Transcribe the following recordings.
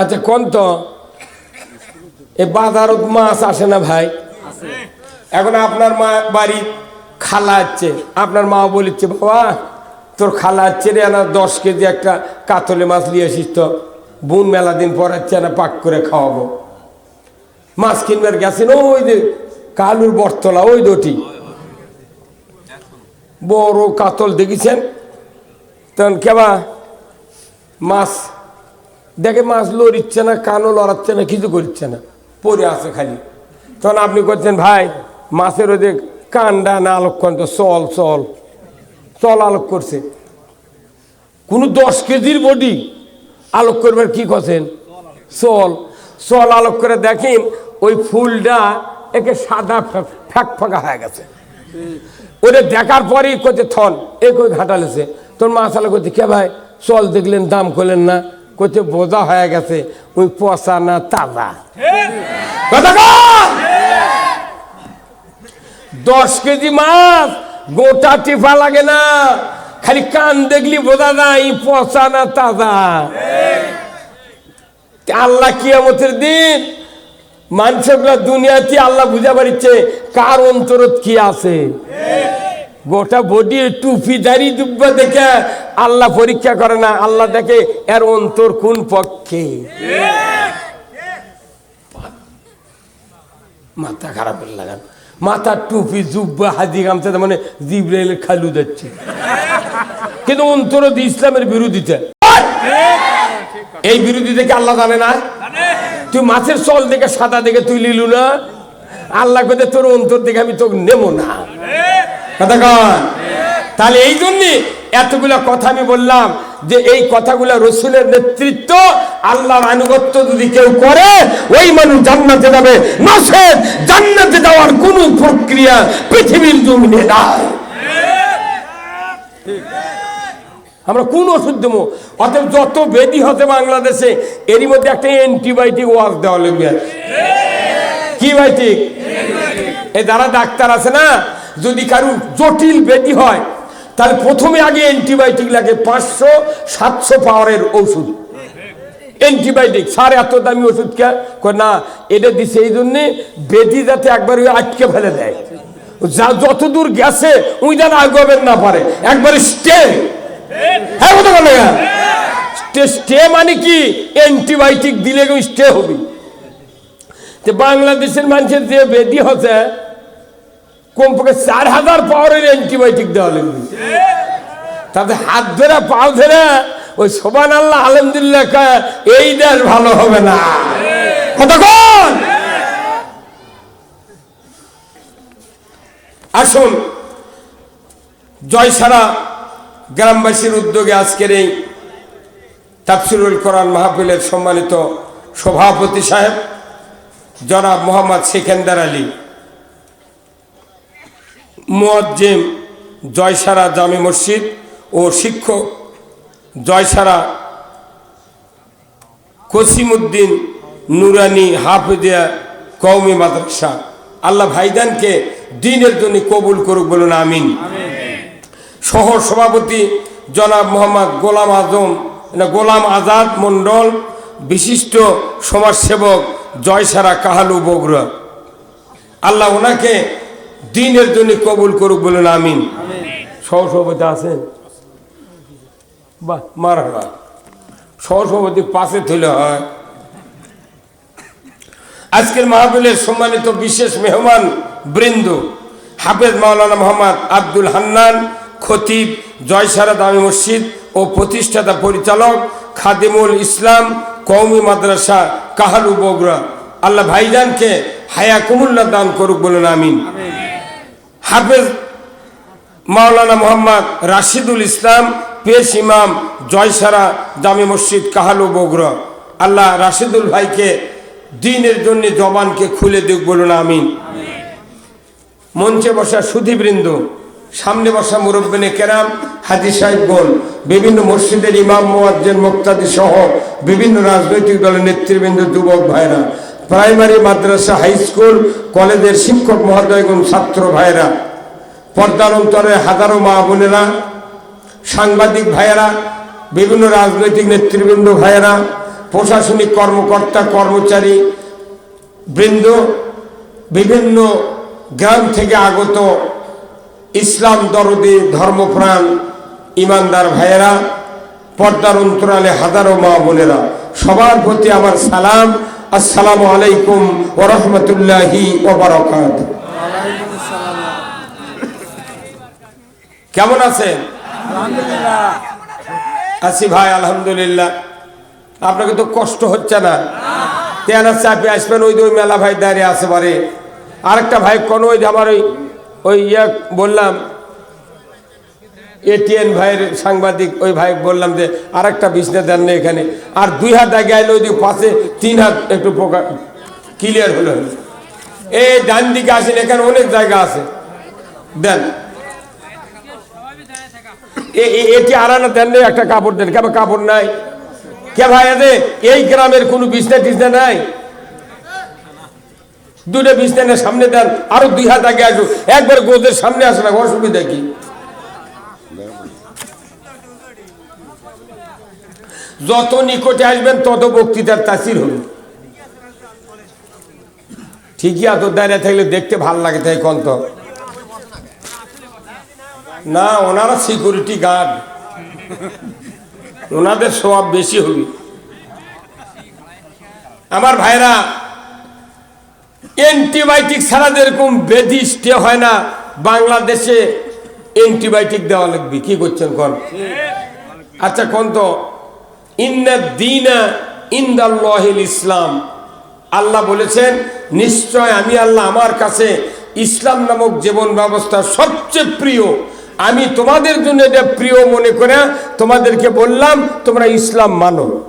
আচ্ছা কোন তো? এ বাজারত মাছ আসে না ভাই? এখন আপনার মা বাড়ি খালা হচ্ছে আপনার মা বলিচ্ছে, বাবা, তোর খালা হচ্ছে রে না দশ কেজি একটা কাতলে মাছ নিয়ে আসিস তো। বোন মেলা দিন পর হচ্ছে না পাক করে খাওয়াবো। মাছ কিনবার গেছেন, ওই যে কালুর বটতলা, ওই দুটি। বড় কাতল দেখেছেন? তখন কেবা, মাছ দেখে মাছ লড়িচ্ছে না, কানও লড়াচ্ছে না, কিছু করছে না। পরে আছে খালি। তখন আপনি করছেন, ভাই, মাছের ওদের কান্ডা না আলোক তো চল চল। চল আলোক করছে। কোনো দশ কেজির বডি আলোক করবার কি করছেন? চল। চল আলোক করে দেখেন, ওই ফুলটা একে সাদা ফ্যাক ফাঁকা হয়ে গেছে। ওটা দেখার পরেই করছে থন। এ কই ঘাটালেছে। তোর মাছ আলো করছে, কে ভাই? চল দেখলেন, দাম করলেন না। করছে বোঝা হয়ে গেছে, ওই পচা না তাজা। দশ কেজি মাছ, গোটা টিফা লাগে না। খালি কান দেখলি বোঝা যায় পচা না তাজা। আল্লাহ কিয়ামতের দিন মানুষগুলা দুনিয়াতে আল্লাহ বুঝা পারিচ্ছে কার অন্তরত কি আছে? গোটা বডি, টুপি, দাড়ি, দুব্বা দেখে আল্লাহ পরীক্ষা করে না, আল্লাহ দেখে এর অন্তর কোন পক্ষে? মাথা খারাপ লাগান। মাথার টুপি, জুব্বা, হাজি গামছা মানে জিব্রাইলের খালু যাচ্ছে। কিন্তু অন্তর ইসলামের বিরোধিতা। এই বিরোধী দেখে আল্লাহ জানে না। তুই মাছের চল দেখে, সাদা দেখে তুই লিলু না। আল্লাহ কে তোর অন্তর দেখে আমি তোকে নেব না। কথা কন। তাহলে এই জন্য এতগুলা কথা আমি বললাম যে এই কথাগুলো রসুলের নেতৃত্ব, আল্লাহর আনুগত্য যদি কেউ করে, ওই মানুষ জান্নাতে যাবে। নসেদ জান্নাতে যাওয়ার কোনো প্রক্রিয়া পৃথিবীর জমিনে নাই। আমরা কোন ওষুধ দেবো? অতএব যত বেদি হতে বাংলাদেশে, এরই মধ্যে একটা অ্যান্টিবায়োটিক ওয়াজ দেওয়া লাগবে। কি বাইটিক এ যারা ডাক্তার আছে না, যদি কারু জটিল বেদি হয় তাহলে প্রথমে আগে অ্যান্টিবায়োটিক লাগে পাঁচশো, সাতশো পাওয়ারের ওষুধ অ্যান্টিবায়োটিক সার এত দামি ওষুধ কে? না, এটা দিছে এই জন্যে বেদি যাতে একবার আটকে ফেলে দেয়। যা যত দূর গেছে ওই যেন আগবেন না পারে। একবারে স্টে। হ্যাঁ স্টে স্টে মানে কি? অ্যান্টিবায়োটিক দিলে স্টে হবে। বাংলাদেশের মানুষের যে বেদি হচ্ছে কমপক্ষে চার হাজার পাওয়ারের অ্যান্টিবায়োটিক দেওয়া লাগবে। তাতে হাত ধরে, পাও ধরে, ওই সোবান আল্লাহ আলহামদুলিল্লাহ এই দেশ ভালো হবে না। কতক্ষণ আসুন জয়সারা গ্রামবাসীর উদ্যোগে আজকের এই তাফসিরুল কোরআন মাহফিলের সম্মানিত সভাপতি সাহেব, জনাব মোহাম্মদ সেকেন্দার আলী। মুয়াজ্জিম জয়সারা জামে মসজিদ ও শিক্ষক জয়সারা কসিমুদ্দিন নুরানি হাফিজিয়া কৌমি মাদ্রাসা। আল্লাহ ভাইদানকে দিনের জন্য কবুল করুক বলুন, আমিন। সহ সভাপতি জনাব মোহাম্মদ গোলাম আজম গোলাম আজাদ মণ্ডল, বিশিষ্ট সমাজসেবক জয়সারা কাহালু বগুড়া। আল্লাহ ওনাকে দিনের জন্য কবুল করুক বলুন, আমিন। সহসভাপতি আছেন? বাহ মারা সহসভাপতি পাশে তুলে হয়। আজকের মাহফিলের সম্মানিত বিশেষ মেহমান বৃন্দ, হাফেজ মাওলানা মোহাম্মদ আব্দুল হান্নান, খতিব জয়সারা দামি মসজিদ ও প্রতিষ্ঠাতা পরিচালক খাদিমুল ইসলাম কৌমি মাদ্রাসা, কাহালু বগুড়া। আল্লাহ ভাইজানকে হায়া কুমুল্লা দান করুক বলুন, আমিন। হাফেজ মাওলানা মোহাম্মদ রাশিদুল ইসলাম, পেশ ইমাম জয়সারা জামি মসজিদ কাহালু বগুড়া। আল্লাহ রাশিদুল ভাইকে দিনের জন্য জবানকে খুলে দিক, বলুন আমিন। মঞ্চে বসা সুধীবৃন্দ, সামনে বসা মুরব্বিনে কেরাম, হাজি সাহেবগণ বিভিন্ন মসজিদের ইমাম, মোয়াজ্জেন, মুক্তাদি সহ বিভিন্ন রাজনৈতিক দলের নেতৃবৃন্দ, যুবক ভাইরা। প্রাইমারি মাদ্রাসা হাই স্কুল কলেজের শিক্ষক মহোদয়গণ ছাত্র ভাইরা পর্দার হাজারো মা বোনেরা, সাংবাদিক ভাইয়েরা, বিভিন্ন রাজনৈতিক নেতৃবৃন্দ ভাইয়েরা, প্রশাসনিক কর্মকর্তা, কর্মচারী বৃন্দ, বিভিন্ন গ্রাম থেকে আগত ইসলাম দরদি ধর্মপ্রাণ ইমানদার ভাইয়েরা, পর্দার অন্তরালে হাজারো মা বোনেরা, সবার প্রতি আমার সালাম। আসসালামু আলাইকুম ওরহমতুল্লাহি ওবরাকাত কেমন আছেন? আছি ভাই, আলহামদুলিল্লাহ। আপনাকে তো কষ্ট হচ্ছে না। তেনার চাপে আসবেন, ওই ওই মেলা ভাই দাঁড়িয়ে আছে বারে আরেকটা ভাই কোন ওই আমার ওই ওই ইয়ে বললাম এটিএন ভাইয়ের সাংবাদিক, ওই ভাই বললাম যে আর একটা বিছনা দেন না এখানে। আর দুই হাত আগে আইলে ওই যে পাশে তিন হাত একটু পোকা ক্লিয়ার হলো। এই ডান দিকে আসেন, এখানে অনেক জায়গা আছে। দেন। এটি আরানা দেন নেই একটা কাপড় দেন। কেমন কাপড় নাই? কে ভাই এদের এই গ্রামের কোনো বিছনা টিছনা নাই? দুটো বিছনানের সামনে দেন। আরও দুই হাত আগে আসুন একবার গোদের সামনে আসে না অসুবিধা কি? যত নিকটে আসবেন, তত বক্তৃতার তাসির হবে। ঠিকই এত দাঁড়িয়ে থাকলে দেখতে ভালো লাগে তাই কন্ত না, ওনারা সিকিউরিটি গার্ড ওনাদের স্বভাব বেশি হবে। আমার ভাইরা অ্যান্টিবায়োটিক ছাড়া যেরকম বেদি স্টে হয় না, বাংলাদেশে অ্যান্টিবায়োটিক দেওয়া লাগবে। কি করছেন কোন? আচ্ছা কোন তো? ইন্না দিনা ইন্দাল্লাহিল ইসলাম। আল্লাহ বলেছেন, নিশ্চয় আমি আল্লাহ আমার কাছে ইসলাম নামক জীবন ব্যবস্থা সবচেয়ে প্রিয়। আমি তোমাদের জন্য এটা প্রিয় মনে করে তোমাদেরকে বললাম, তোমরা ইসলাম মানো।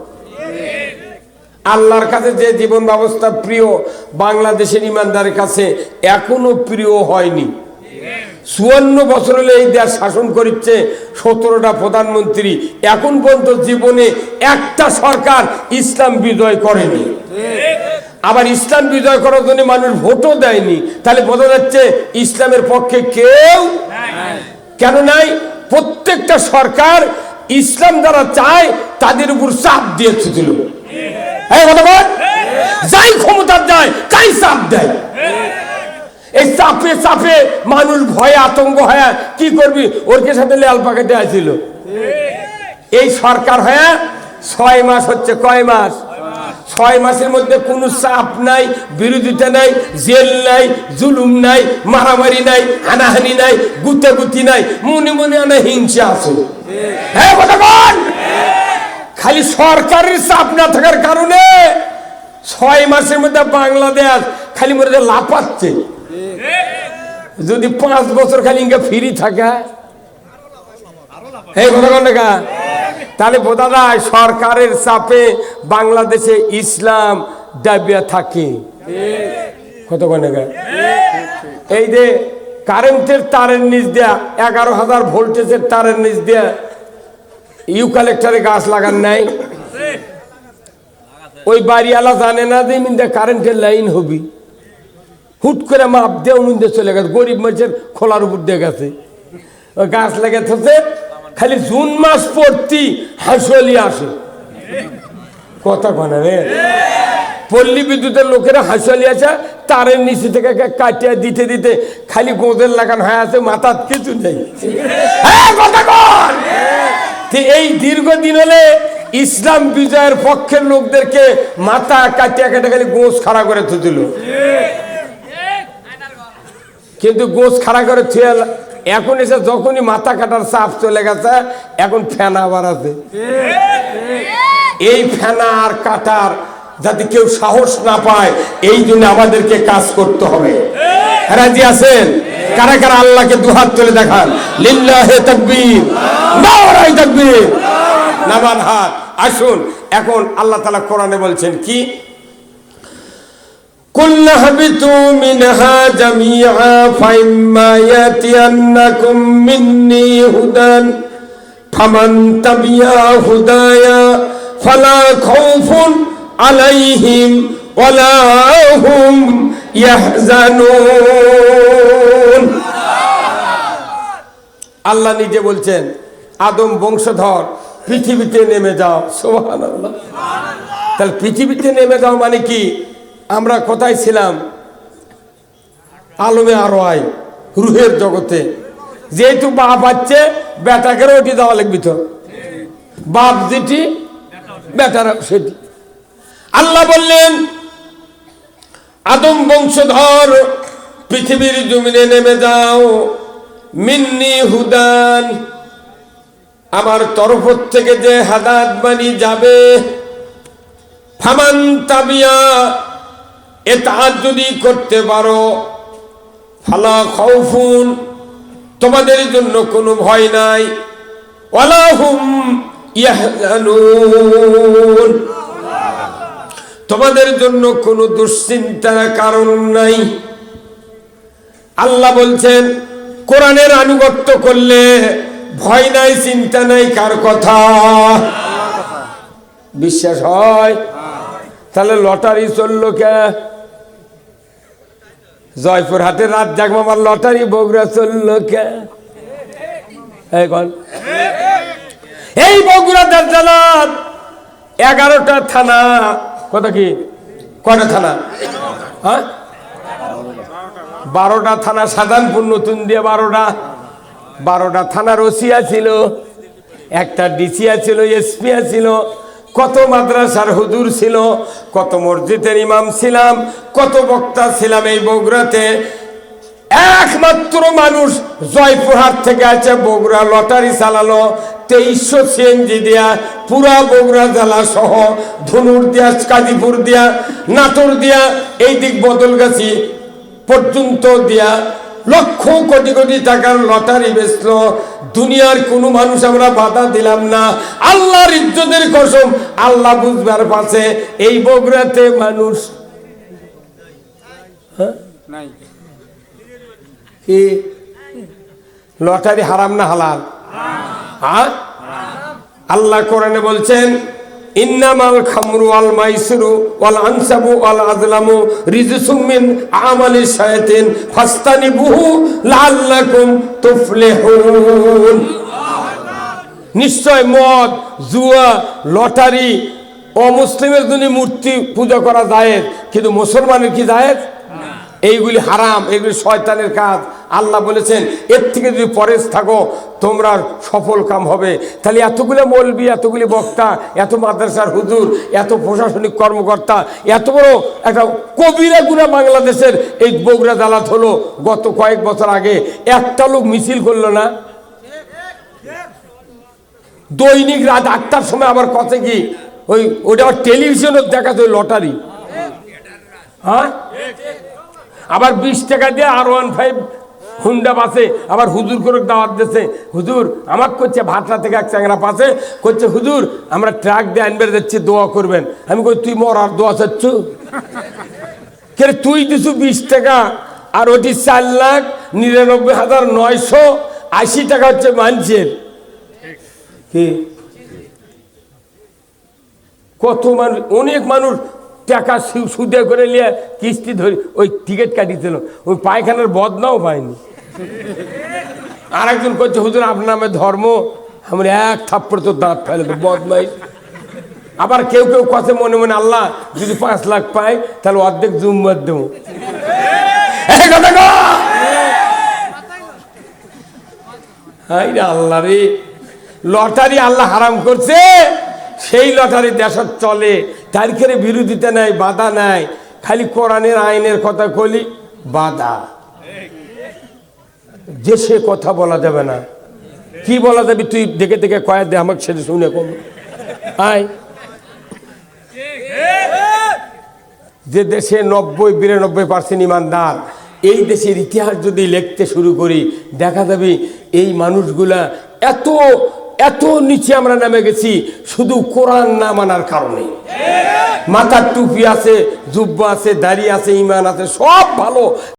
আল্লাহর কাছে যে জীবন ব্যবস্থা প্রিয়, বাংলাদেশের ইমানদারের কাছে এখনও প্রিয় হয়নি। চুয়ান্ন বছর হলে এই দেশ শাসন করছে সতেরোটা প্রধানমন্ত্রী। এখন পর্যন্ত জীবনে একটা সরকার ইসলাম বিজয় করেনি। আবার ইসলাম বিজয় করার জন্য মানুষ ভোটও দেয়নি। তাহলে বোঝা যাচ্ছে ইসলামের পক্ষে কেউ কেন নাই? প্রত্যেকটা সরকার ইসলাম যারা চায়, তাদের উপর চাপ দিয়েছিল হ্যাঁ যাই ক্ষমতা যায়, তাই চাপ দেয়। এই চাপে চাপে মানুষ ভয়ে আতঙ্ক হয়ে কি করবি? ওর কে সাথে লাল পাকেটে আছিল এই সরকার হয়ে ছয় মাস হচ্ছে কয় মাস? ছয় মাসের মধ্যে কোনো চাপ নাই, বিরোধিতা নাই, জেল নাই, জুলুম নাই, মারামারি নাই, হানাহানি নাই, গুতাগুতি নাই, মনে মনে আনা হিংসা আছে। হ্যাঁ? খালি সরকারের চাপ না থাকার কারণে ছয় মাসের মধ্যে বাংলাদেশ খালি হয় লাফাচ্ছে। যদি পাঁচ বছর খালি ইঙ্গে ফ্রি থাকে, এই টাকা তাহলে বোঝা যায় সরকারের চাপে বাংলাদেশে ইসলাম ডাবিয়া থাকে। কত এই যে কারেন্টের তারের নিচ দেয়া, এগারো হাজার ভোল্টেজের তারের নিচ দেয়া ইউ কালেক্টরে গাছ লাগান নাই। ওই বাড়িওয়ালা জানে না যে কারেন্টের লাইন হবি। হুট করে মাপ দিয়ে মিন্দে চলে গেছে। গরিব মানুষের খোলার উপর দিয়ে গেছে। গাছ লেগে থাকে খালি জুন মাস পড়তি হাসলি আসে। কথা কনে রে? পল্লী বিদ্যুতের লোকেরা হাঁসলি আসে তারের নিচে থেকে কাটিয়ে দিতে দিতে খালি গোদের লাগান হয়ে আছে মাথার কিছু নেই। হ্যাঁ, এই দীর্ঘদিন হলে ইসলাম বিজয়ের পক্ষের লোকদেরকে মাথা কাটিয়া কেটে খালি গোস খাড়া করে থুছিল কিন্তু গোস খাড়া করে থুয়ে এখন এসে যখনই মাথা কাটার চাপ চলে গেছে, এখন ফেনা আবার আছে। এই ফেনা আর কাটার যাতে কেউ সাহস না পায়, এই জন্য আমাদেরকে কাজ করতে হবে। রাজি আছেন? কারা কারা আল্লাহকে দুহাত তুলে দেখান? লিল্লাহে তাকবীর নারাই তাকবীর। নামান হাত, আসুন। এখন আল্লাহ তাআলা কোরআনে বলছেন কি? قل اهبطوا منها جميعا فإما يأتينكم مني هدى فمن تبع هدايا فلا خوف عليهم ولا هم يحزنون আল্লাহ নিজে বলছেন আদম বংশধর পৃথিবীতে নেমে যাও সোহান তাহলে পৃথিবীতে নেমে যাওয়া মানে কি আমরা কোথায় ছিলাম? আলমে আরও আয় রুহের জগতে। যেহেতু বাপ আছে বেটাকে ওটি দেওয়া লাগবি তো। বাপ যেটি বেটার সেটি। আল্লাহ বললেন, আদম বংশধর, পৃথিবীর জমিনে নেমে যাও। মিন্নি হুদান, আমার তরফ থেকে যে হাদাত বানি যাবে, ফামান তাবিয়া এটা যদি করতে পারো। ফালা খৌফুন তোমাদের জন্য কোনো ভয় নাই। ওয়ালাহুম তোমাদের জন্য কোনো দুশ্চিন্তার কারণ নাই। আল্লাহ বলছেন, কোরআনের আনুগত্য করলে ভয় নাই, চিন্তা নাই, কার কথা? বিশ্বাস হয়? তাহলে লটারি চলল কে? জয়পুর হাটের রাত জাগমামার লটারি বগুড়া চলল কে এই বগুড়া দার্জালাত এগারোটা থানা। কত কি? কয়টা থানা? হ্যাঁ? বারোটা থানা সাধারণপুর নতুন দিয়ে বারোটা। বারোটা থানার ওসিয়া ছিল, একটা ডিসিয়া ছিল, এসপিয়া ছিল। কত মাদ্রাসার হুজুর ছিল, কত মসজিদের ইমাম ছিলাম, কত বক্তা ছিলাম এই বগুড়াতে। একমাত্র মানুষ জয়পুরহাট থেকে আছে, বগুড়া লটারি চালালো, তেইশশো সিএনজি দিয়া, পুরা বগুড়া জেলা সহ, ধনুর দিয়া কাজীপুর দিয়া, নাটোর দিয়া, এই দিক বদলগাছি পর্যন্ত দিয়া লক্ষ কোটি কোটি টাকার লটারি বেচলো দুনিয়ার কোনো মানুষ আমরা বাধা দিলাম না। আল্লাহর ইজ্জতের কসম আল্লাহ বুঝবার পাশে এই বগুড়াতে মানুষ। নাই। কি? লটারি হারাম না হালাল? হ্যাঁ? আল্লাহ কোরআনে বলছেন ইন্নামাল খামরু আল মাইসরু ওয়াল আনসাবু ওয়াল আজলামু রিজসুম মিন আমালি শায়াতিন ফাস্তানিবুহু লাআল্লাকুম তুফলিহুন। নিশ্চয় মদ জুয়া লটারি অমুসলিমের জন্য মূর্তি পূজা করা যায় কিন্তু মুসলমানের কি যায় এইগুলি হারাম এগুলি শয়তানের কাজ। আল্লাহ বলেছেন, এর থেকে যদি পরেশ থাকো, তোমরা সফল কাম হবে। তাহলে এতগুলো মলবি, এতগুলি বক্তা, এত মাদ্রাসার হুজুর, এত প্রশাসনিক কর্মকর্তা, এত বড় একটা কবিরা গুণা বাংলাদেশের এই বগুড়া দালাত হলো গত কয়েক বছর আগে। একটা লোক মিছিল করল না? দৈনিক রাত আটটার সময় আবার কত কি? ওই, ওটা আবার টেলিভিশনে দেখা যায় লটারি। হ্যাঁ? আবার বিশ টাকা দিয়ে আর ওয়ান ফাইভ হুন্ডা পাশে আবার হুজুর করে দাওয়াত দিচ্ছে হুজুর আমার করছে ভাটরা থেকে এক চ্যাংরা পাশে করছে হুজুর, আমরা ট্রাক দিয়ে আনবে যাচ্ছি, দোয়া করবেন। আমি কই, তুই মর আর দোয়া চাচ্ছ? কে তুই দিছু বিশ টাকা, আর ওটি চার লাখ নিরানব্বই হাজার নয়শো আশি টাকা হচ্ছে মানুষের। কি? কত মানুষ, অনেক মানুষ টাকা সুদে করে নিয়ে কিস্তি ধরে ওই টিকিট কাটিয়েছিল। ওই পায়খানার বদনাও পায়নি। আর একজন করছে হুজুর, আপনার নামে ধর্ম, আমার এক থাপ্পড় তো দাঁত ফেলে তো বদমাই আবার কেউ কেউ কথা মনে মনে আল্লাহ যদি পাঁচ লাখ পাই তাহলে অর্ধেক জুম্মার দেবো। আল্লাহ রে, লটারি আল্লাহ হারাম করছে, সেই লটারি দেশত চলে, তারিখের বিরোধিতা নাই, বাধা নাই, খালি কোরআনের আইনের কথা কলি বাধা। যে সে কথা বলা যাবে না। কি বলা যাবে? তুই দেখে দেখে কয়া দে, আমাকে সেটা শুনে কম। আয়। যে দেশে নব্বই, বিরানব্বই পার্সেন্ট ইমানদার, এই দেশের ইতিহাস যদি লিখতে শুরু করি, দেখা যাবে এই মানুষগুলা এত এত নিচে আমরা নামে গেছি, শুধু কোরআন না মানার কারণে। মাথার টুপি আছে, জুব্বা আছে, দাড়ি আছে, ইমান আছে, সব ভালো।